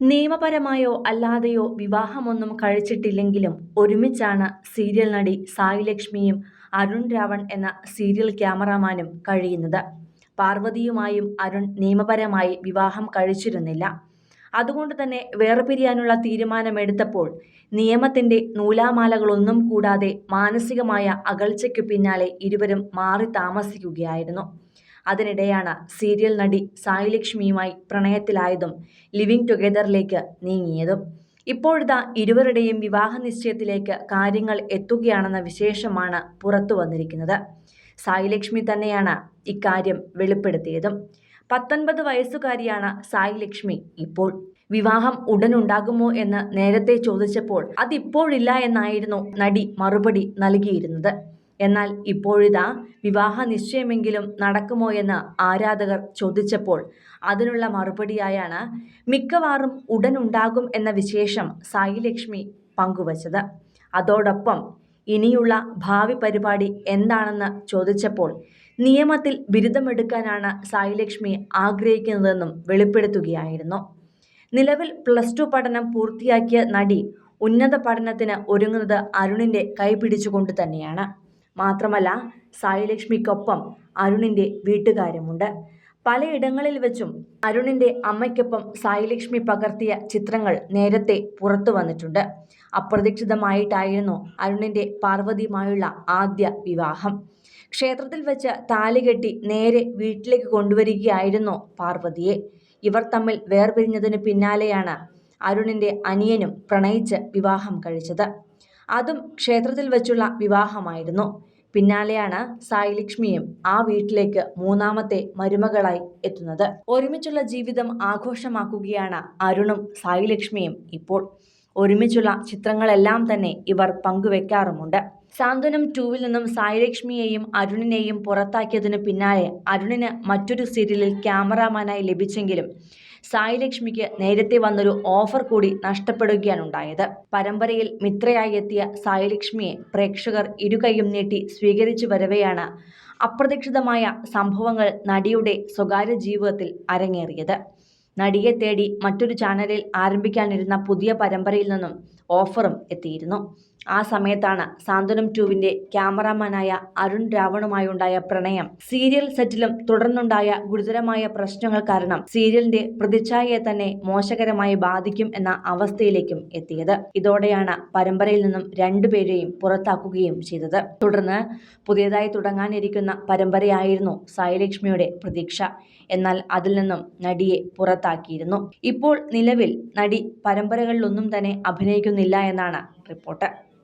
നിയമപരമായോ അല്ലാതെയോ വിവാഹമൊന്നും കഴിച്ചിട്ടില്ലെങ്കിലും ഒരുമിച്ചാണ് സീരിയൽ നടി സായി ലക്ഷ്മിയും അരുൺ രാവൺ എന്ന സീരിയൽ ക്യാമറാമാനും കഴിയുന്നത്. പാർവതിയുമായും അരുൺ നിയമപരമായി വിവാഹം കഴിച്ചിരുന്നില്ല. അതുകൊണ്ട് തന്നെ വേർപിരിയാനുള്ള തീരുമാനമെടുത്തപ്പോൾ നിയമത്തിന്റെ നൂലാമാലകളൊന്നും കൂടാതെ മാനസികമായ അകൽച്ചയ്ക്കു പിന്നാലെ ഇരുവരും മാറി താമസിക്കുകയായിരുന്നു. അതിനിടെയാണ് സീരിയൽ നടി സായി ലക്ഷ്മിയുമായി പ്രണയത്തിലായതും ലിവിംഗ് ടുഗെദറിലേക്ക് നീങ്ങിയതും. ഇപ്പോഴിതാ ഇരുവരുടെയും വിവാഹ നിശ്ചയത്തിലേക്ക് കാര്യങ്ങൾ എത്തുകയാണെന്ന വിശേഷമാണ് പുറത്തു വന്നിരിക്കുന്നത്. സായി ലക്ഷ്മി തന്നെയാണ് ഇക്കാര്യം വെളിപ്പെടുത്തിയതും. പത്തൊൻപത് വയസ്സുകാരിയാണ് സായി ലക്ഷ്മി ഇപ്പോൾ. വിവാഹം ഉടനുണ്ടാകുമോ എന്ന് നേരത്തെ ചോദിച്ചപ്പോൾ അതിപ്പോഴില്ല എന്നായിരുന്നു നടി മറുപടി നൽകിയിരുന്നത്. എന്നാൽ ഇപ്പോഴിതാ വിവാഹ നിശ്ചയമെങ്കിലും നടക്കുമോ എന്ന് ആരാധകർ ചോദിച്ചപ്പോൾ അതിനുള്ള മറുപടിയായാണ് മിക്കവാറും ഉടനുണ്ടാകും എന്ന വിശേഷം സായി ലക്ഷ്മി പങ്കുവച്ചത്. അതോടൊപ്പം ഇനിയുള്ള ഭാവി പരിപാടി എന്താണെന്ന് ചോദിച്ചപ്പോൾ നിയമത്തിൽ ബിരുദമെടുക്കാനാണ് സായി ലക്ഷ്മി ആഗ്രഹിക്കുന്നതെന്നും വെളിപ്പെടുത്തുകയായിരുന്നു. നിലവിൽ പ്ലസ് ടു പഠനം പൂർത്തിയാക്കിയ നടി ഉന്നത പഠനത്തിന് ഒരുങ്ങുന്നത് അരുണിന്റെ കൈപിടിച്ചുകൊണ്ട് തന്നെയാണ്. മാത്രമല്ല സായി ലക്ഷ്മിക്കൊപ്പം അരുണിന്റെ വീട്ടുകാരുമുണ്ട്. പലയിടങ്ങളിൽ വെച്ചും അരുണിന്റെ അമ്മയ്ക്കൊപ്പം സായി ലക്ഷ്മി പകർത്തിയ ചിത്രങ്ങൾ നേരത്തെ പുറത്തു വന്നിട്ടുണ്ട്. അപ്രതീക്ഷിതമായിട്ടായിരുന്നു അരുണിന്റെ പാർവതിയുമായുള്ള ആദ്യ വിവാഹം. ക്ഷേത്രത്തിൽ വെച്ച് താലികെട്ടി നേരെ വീട്ടിലേക്ക് കൊണ്ടുവരികയായിരുന്നു പാർവതിയെ. ഇവർ തമ്മിൽ വേർപിരിഞ്ഞതിന് പിന്നാലെയാണ് അരുണിന്റെ അനിയനും പ്രണയിച്ച് വിവാഹം കഴിച്ചത്. അതും ക്ഷേത്രത്തിൽ വെച്ചുള്ള വിവാഹമായിരുന്നു. പിന്നാലെയാണ് സായി ലക്ഷ്മിയും ആ വീട്ടിലേക്ക് മൂന്നാമത്തെ മരുമകളായി എത്തുന്നത്. ഒരുമിച്ചുള്ള ജീവിതം ആഘോഷമാക്കുകയാണ് അരുണും സായി ലക്ഷ്മിയും ഇപ്പോൾ. ഒരുമിച്ചുള്ള ചിത്രങ്ങളെല്ലാം തന്നെ ഇവർ പങ്കുവെക്കാറുമുണ്ട്. സാന്ത്വനം ടൂവിൽ നിന്നും സായിലക്ഷ്മിയെയും അരുണിനെയും പുറത്താക്കിയതിനു പിന്നാലെ അരുണിന് മറ്റൊരു സീരിയലിൽ ക്യാമറാമാനായി ലഭിച്ചെങ്കിലും സായി ലക്ഷ്മിക്ക് നേരത്തെ വന്നൊരു ഓഫർ കൂടി നഷ്ടപ്പെടുകയാണ് ഉണ്ടായത്. പരമ്പരയിൽ മിത്രയായി എത്തിയ സായി ലക്ഷ്മിയെ പ്രേക്ഷകർ ഇരുകൈയും നീട്ടി സ്വീകരിച്ചു വരവെയാണ് അപ്രതീക്ഷിതമായ സംഭവങ്ങൾ നടിയുടെ സ്വകാര്യ ജീവിതത്തിൽ അരങ്ങേറിയത്. നടിയെ തേടി മറ്റൊരു ചാനലിൽ ആരംഭിക്കാനിരുന്ന പുതിയ പരമ്പരയിൽ നിന്നും ഓഫറും എത്തിയിരുന്നു. ആ സമയത്താണ് സാന്ത്വനം ടുവിന്റെ ക്യാമറാമാനായ അരുൺ രാവണുമായുണ്ടായ പ്രണയം. സീരിയൽ സെറ്റിലും തുടർന്നുണ്ടായ ഗുരുതരമായ പ്രശ്നങ്ങൾ കാരണം സീരിയലിന്റെ പ്രതിച്ഛായയെ തന്നെ മോശകരമായി ബാധിക്കും എന്ന അവസ്ഥയിലേക്കും എത്തിയത്. ഇതോടെയാണ് പരമ്പരയിൽ നിന്നും രണ്ടുപേരെയും പുറത്താക്കുകയും ചെയ്തത്. തുടർന്ന് പുതിയതായി തുടങ്ങാനിരിക്കുന്ന പരമ്പരയായിരുന്നു സായിലക്ഷ്മിയുടെ പ്രതീക്ഷ. എന്നാൽ അതിൽ നിന്നും നടിയെ പുറത്താക്കിയിരുന്നു. ഇപ്പോൾ നിലവിൽ നടി പരമ്പരകളിലൊന്നും തന്നെ അഭിനയിക്കുന്നില്ല എന്നാണ് റിപ്പോർട്ട്.